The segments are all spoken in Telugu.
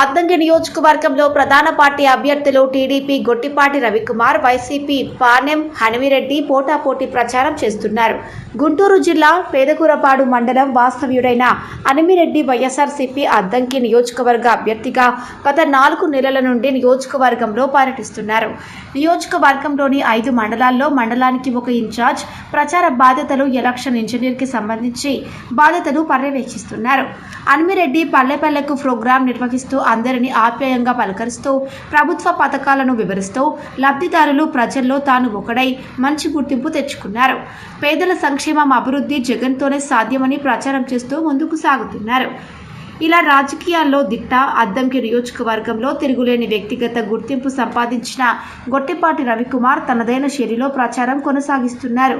అద్దంకి నియోజకవర్గంలో ప్రధాన పార్టీ అభ్యర్థులు టీడీపీ గొట్టిపాటి రవికుమార్ వైసీపీ పానెం హనుమిరెడ్డి పోటాపోటీ ప్రచారం చేస్తున్నారు. గుంటూరు జిల్లా పేదకూరపాడు మండలం వాస్తవ్యుడైన హనుమిరెడ్డి వైఎస్ఆర్సీపీ అద్దంకి నియోజకవర్గ అభ్యర్థిగా గత నాలుగు నెలల నుండి నియోజకవర్గంలో పర్యటిస్తున్నారు. నియోజకవర్గంలోని ఐదు మండలాల్లో మండలానికి ఒక ఇన్ఛార్జ్ ప్రచార బాధ్యతలు ఎలక్షన్ ఇంజనీర్కి సంబంధించి బాధ్యతలు పర్యవేక్షిస్తున్నారు. అన్మిరెడ్డి పల్లెపల్లెకు ప్రోగ్రాం నిర్వహిస్తూ అందరినీ ఆప్యాయంగా పలకరిస్తూ ప్రభుత్వ పథకాలను వివరిస్తూ లబ్ధిదారులు ప్రజల్లో తాను ఒకడై మంచి గుర్తింపు తెచ్చుకున్నారు. పేదల సంక్షేమం అభివృద్ధి జగన్తోనే సాధ్యమని ప్రచారం చేస్తూ ముందుకు సాగుతున్నారు. ఇలా రాజకీయాల్లో దిట్ట అద్దంకి నియోజకవర్గంలో తిరుగులేని వ్యక్తిగత గుర్తింపు సంపాదించిన గొట్టిపాటి రవికుమార్ తనదైన శైలిలో ప్రచారం కొనసాగిస్తున్నారు.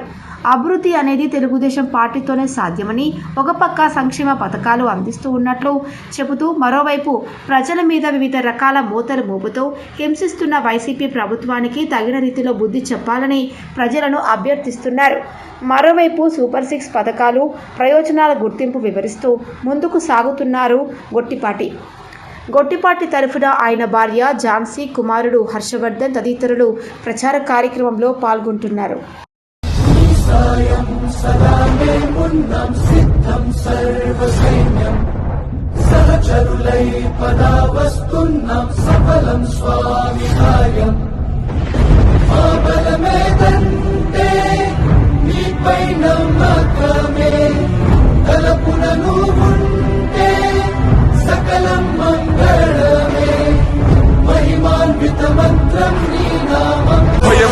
అభివృద్ధి అనేది తెలుగుదేశం పార్టీతోనే సాధ్యమని ఒక పక్క సంక్షేమ పథకాలు అందిస్తూ ఉన్నట్లు చెబుతూ మరోవైపు ప్రజల మీద వివిధ రకాల మూతలు మోపుతూ హింసిస్తున్న వైసీపీ ప్రభుత్వానికి తగిన రీతిలో బుద్ధి చెప్పాలని ప్రజలను అభ్యర్థిస్తున్నారు. మరోవైపు సూపర్ సిక్స్ పథకాలు ప్రయోజనాల గుర్తింపు వివరిస్తూ ముందుకు సాగుతున్నారు గొట్టిపాటి. గొట్టిపాటి తరఫున ఆయన భార్య ఝాన్సీ కుమారుడు హర్షవర్ధన్ తదితరులు ప్రచార కార్యక్రమంలో పాల్గొంటున్నారు. సహచరులై పదా వస్తున్నాం సఫలం స్వామి